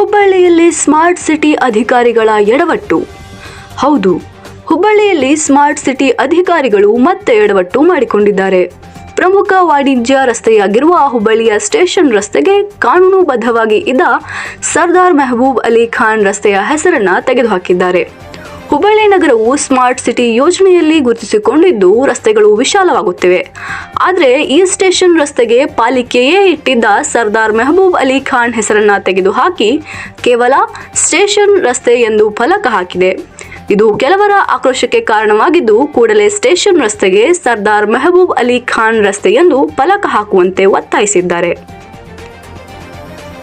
ಹುಬ್ಬಳ್ಳಿಯಲ್ಲಿ smart city ಅಧಿಕಾರಿಗಳ ಎಡವಟ್ಟು. ಹೌದು, ಹುಬ್ಬಳ್ಳಿಯಲ್ಲಿ ಸ್ಮಾರ್ಟ್ ಸಿಟಿ ಅಧಿಕಾರಿಗಳು ಮತ್ತೆ ಎಡವಟ್ಟು ಮಾಡಿಕೊಂಡಿದ್ದಾರೆ. ಪ್ರಮುಖ ವಾಣಿಜ್ಯ ರಸ್ತೆಯಾಗಿರುವ ಹುಬ್ಬಳ್ಳಿಯ ಸ್ಟೇಷನ್ ರಸ್ತೆಗೆ ಕಾನೂನುಬದ್ಧವಾಗಿ ಇದ್ದ ಸರ್ದಾರ್ ಮೆಹಬೂಬ್ ಅಲಿ ಖಾನ್ ರಸ್ತೆಯ ಹೆಸರನ್ನ ತೆಗೆದುಹಾಕಿದ್ದಾರೆ. ಹುಬ್ಬಳ್ಳಿ ನಗರವು ಸ್ಮಾರ್ಟ್ ಸಿಟಿ ಯೋಜನೆಯಲ್ಲಿ ಗುರುತಿಸಿಕೊಂಡಿದ್ದು ರಸ್ತೆಗಳು ವಿಶಾಲವಾಗುತ್ತಿವೆ. ಆದರೆ ಈ ಸ್ಟೇಷನ್ ರಸ್ತೆಗೆ ಪಾಲಿಕೆಯೇ ಇಟ್ಟಿದ್ದ ಸರ್ದಾರ್ ಮೆಹಬೂಬ್ ಅಲಿ ಖಾನ್ ಹೆಸರನ್ನ ತೆಗೆದುಹಾಕಿ ಕೇವಲ ಸ್ಟೇಷನ್ ರಸ್ತೆ ಎಂದು ಫಲಕ ಹಾಕಿದೆ. ಇದು ಕೆಲವರ ಆಕ್ರೋಶಕ್ಕೆ ಕಾರಣವಾಗಿದ್ದು ಕೂಡಲೇ ಸ್ಟೇಷನ್ ರಸ್ತೆಗೆ ಸರ್ದಾರ್ ಮೆಹಬೂಬ್ ಅಲಿ ಖಾನ್ ರಸ್ತೆ ಎಂದು ಫಲಕ ಹಾಕುವಂತೆ ಒತ್ತಾಯಿಸಿದ್ದಾರೆ.